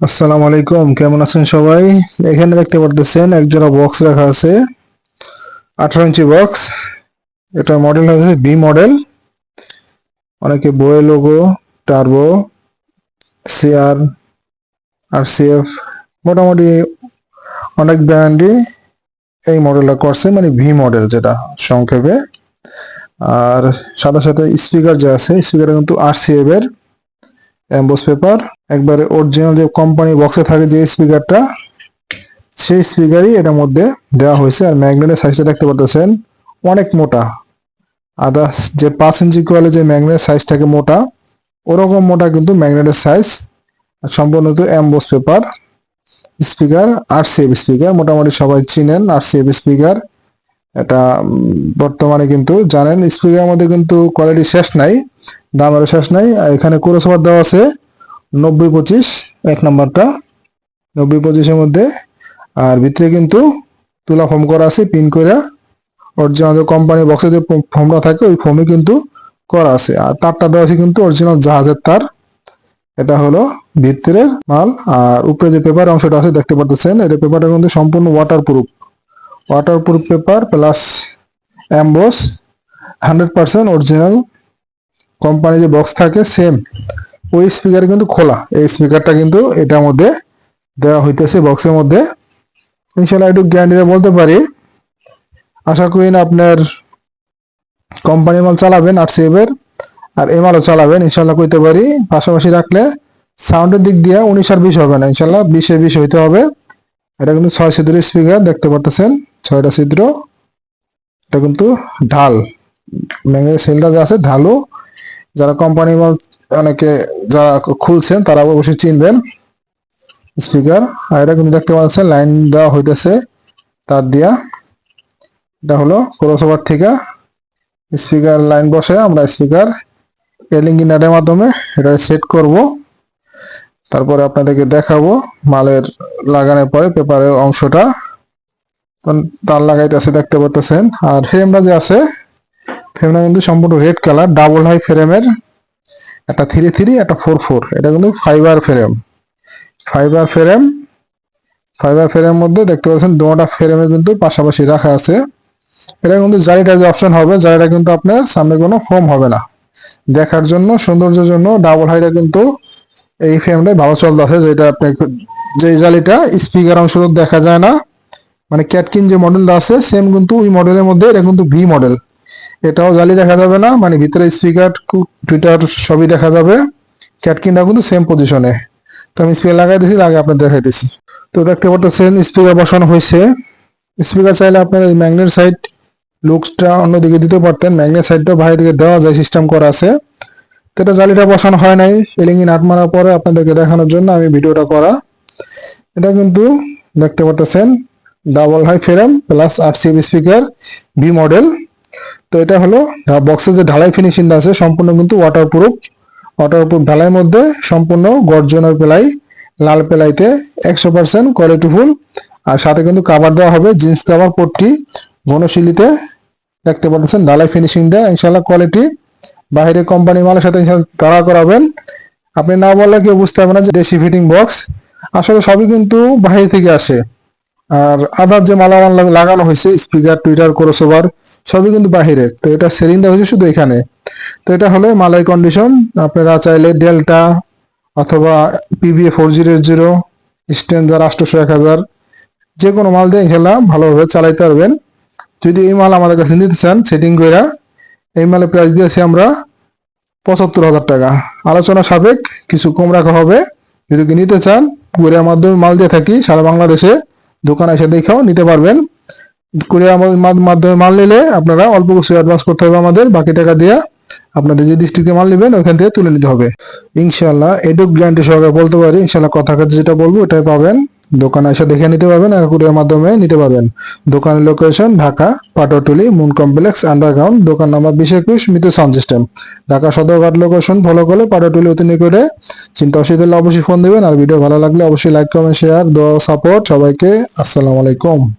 আসসালামু আলাইকুম, কেমন আছেন সবাই? এখানে দেখতে পারতেছেন এক জোড়া বক্স রাখা আছে। আঠারো ইঞ্চি বক্স এটা মডেল হচ্ছে বি মডেল অনেকে বয়ে logo turbo CR R CF মোটামুটি অনেক ব্র্যান্ডই এই মডেলটা করছে মানে ভি মডেল যেটা সংক্ষেপে। আর সাথে সাথে স্পিকার যে আছে স্পিকার কিন্তু আর সিএফ এর এমবোস পেপার একবারে অরিজিনাল যে কোম্পানি বক্সে থাকে যে স্পিকারটা সেই স্পিকারই এটার মধ্যে দেওয়া হয়েছে। আর ম্যাগনেটের সাইজটা দেখতে পাচ্ছেন অনেক মোটা। আদার্স যে পাঁচ ইঞ্চি কোয়ালে যে ম্যাগনেটের সাইজ থাকে মোটা, ওরকম মোটা কিন্তু ম্যাগনেটের সাইজ সম্পূর্ণ তো emboss paper speaker R CF speaker মোটামুটি সবাই চিনেন আর সিএফ স্পিকার এটা বর্তমানে কিন্তু জানেন স্পিকারের মধ্যে কিন্তু কোয়ালিটি শেষ নাই। দামেরও শেষ নাই। আর এখানে কোরসবার দেওয়া আছে নব্বই পঁচিশ, এক নাম্বারটা। নব্বই পঁচিশের মধ্যে। আর ভিতরে কিন্তু তুলা ফর্ম করা আছে, পিন করে অরিজিনাল যে কোম্পানি বক্সে যে ফর্মটা থাকে, ওই ফোমে কিন্তু করা আছে। আর তারটা দেওয়া আছে কিন্তু অরিজিনাল জাহাজের তার। এটা হলো ভিতরের মাল। আর উপরে যে পেপার অংশটা আছে, দেখতে পারতেছেন, এটা পেপারটা কিন্তু সম্পূর্ণ water proof water proof paper plus emboss hundred percent original company যে বক্স থাকে সেম ওই স্পিকার কিন্তু খোলা। এই স্পিকারটা কিন্তু এটার মধ্যে দেওয়া হইতেছে বক্সের মধ্যে। ইনশাল্লাহ একটু গ্যারান্টিতে বলতে পারি। আশা করি আপনার কোম্পানি মাল চালাবেন আর সেভের আর এই মালও চালাবেন। ইনশাল্লাহ কইতে পারি। পাশাপাশি রাখলে সাউন্ডের দিক দিয়ে উনিশ আর বিশ হবে না। ইনশাল্লাহ বিশে বিশ হইতে হবে। এটা কিন্তু ছয় ছিদ্রের স্পিকার দেখতে পারতেছেন? ছয়টা ছিদ্র। এটা কিন্তু ঢাল। ম্যাঙ্গের সেলটা যে আছে ঢালু যারা কোম্পানি মাল অনেকে যারা খুলছেন, তারা অবশ্যই চিনবেন স্পিকার আর এটা কিন্তু দেখতে পাচ্ছেন লাইন দেওয়া হইতেছে তার দিয়া। এটা হলো ক্রসওভার থেকে স্পিকার লাইন বসে আমরা স্পিকার এলিঙ্গি মাধ্যমে এটা সেট করব। তারপরে আপনাদেরকে দেখাবো মালের লাগানোর পরে পেপারের অংশটা। তার লাগাইতেছে, দেখতে পারতেছেন। আর ফ্রেমটা যে আছে ফ্রেমটা কিন্তু সম্পূর্ণ রেড কালার ডাবল হাই ফ্রেমের একটা থ্রি থ্রি একটা ফোর ফোর এটা কিন্তু fibre frame fibre frame fibre ফ্রেমের মধ্যে দেখতে পাচ্ছেন দুটা ফ্রেমে কিন্তু পাশাপাশি রাখা আছে। এটা কিন্তু জারিটা যে অপশন হবে, জারিটা কিন্তু আপনার সামনে কোনো ফোম হবে না। দেখার জন্য, সৌন্দর্যের জন্য ডাবল হাইটা কিন্তু এই ফ্রেমটাই ভালো চলতে আছে, যেটা আপনি যে জালিটা স্পিকার অংশ দেখা যায় না মানে ক্যাটকিন যে মডেলটা আছে সেম কিন্তু ওই মডেলের মধ্যে, এটা কিন্তু ভি মডেল এটাও জালি দেখা যাবে না মানে ভিতরে স্পিকার টুইটার সবই দেখা যাবে। ক্যাটকিনটা কিন্তু সেম পজিশনে তো আমি স্পিকার লাগাই দিয়েছি আগে আপনার দেখাইতেছি তো দেখতে পাচ্ছেন স্পিকার বসানো হয়েছে। স্পিকার চাইলে আপনার এই ম্যাগনেট সাইড লুকসটা অন্যদিকে দিতে পারতেন। ম্যাগনেট সাইডটাও বাইরে দিকে দেওয়া যায় সিস্টেম করা আছে। তো এটা জালিটা বসানো হয় নাই এলিঙ্গি নাট মারার পরে আপনাদেরকে দেখানোর জন্য আমি ভিডিওটা করা। এটা কিন্তু দেখতে পাচ্ছেন ডাবল হাই ফ্রেম প্লাস আট সিবি স্পিকার ভি মডেল তো এটা হলো বক্সের যে ঢালাই ফিনিশিংটা আছে, সম্পূর্ণ কিন্তু ওয়াটারপ্রুফ ওয়াটারপ্রুফ ঢালাই মধ্যে সম্পূর্ণ গর্জনের পেলাই, লাল পেলাইতে একশো পার্সেন্ট কোয়ালিটি ফুল আর সাথে কিন্তু কাভার দেওয়া হবে জিন্স কাভার পট্টি, ঘনশিলিতে দেখতে পাচ্ছেন ঢালাই ফিনিশিংটা ইনশাল্লাহ কোয়ালিটি বাইরে কোম্পানি মালের সাথে তাড়া করাবেন। আপনি না বললে কেউ বুঝতে পারবে না যে দেশি ফিটিং বক্স আসলে সবই কিন্তু বাইরে থেকে আসে। আর আদার যে মালামাল লাগানো হয়েছে স্পিকার টুইটার ক্রসওভার সবই কিন্তু বাহিরের। তো এটা সেলিংটা হচ্ছে শুধু এখানে। তো এটা হলো মালাই কন্ডিশন আপনারা চাইলে ডেল্টা অথবা PBA four zero zero standard আটশোশো এক হাজার, যে কোনো মাল দিয়ে খেলা ভালোভাবে চালাইতে পারবেন। যদি এই মাল আমাদের কাছে নিতে চান সেটিং করে এই মালের প্রাইস দিয়েছি আমরা পঁচাত্তর হাজার টাকা। আলোচনা সাবেক কিছু কম রাখা হবে। যদি কি নিতে চান, কুরিয়ার মাধ্যমে মাল দিয়ে থাকি, সারা বাংলাদেশে দোকান এসে দেখেও নিতে পারবেন। কুরিয়ার মা- মাধ্যমে মাল নিলে আপনারা অল্প কিছু অ্যাডভান্স করতে হবে আমাদের, বাকি টাকা দিয়ে আপনাদের যে ডিস্ট্রিক্টে মাল নেবেন, ওখান থেকে তুলে নিতে হবে। ইনশাল্লাহ এটুক গ্যারান্টি সহকারে বলতে পারি ইনশাল্লাহ কথা কাছে যেটা বলব, ওটাই পাবেন। দোকানে এসে দেখে নিতে পারবেন আর কুরিয়ার মাধ্যমে নিতে পারবেন। দোকানের location Dhaka Patuatuli moon complex underground দোকান নাম্বার বিশ একুশ, Mitu sound system Dhaka Sadarghat location follow করলে পাটোটুলি অতি নিকটে। চিন্তা অসুবিধা হলে অবশ্যই ফোন দেবেন, আর ভিডিও ভালো লাগলে অবশ্যই লাইক কমেন্ট শেয়ার দোয়া সাপোর্ট সবাইকে, আসসালামু আলাইকুম।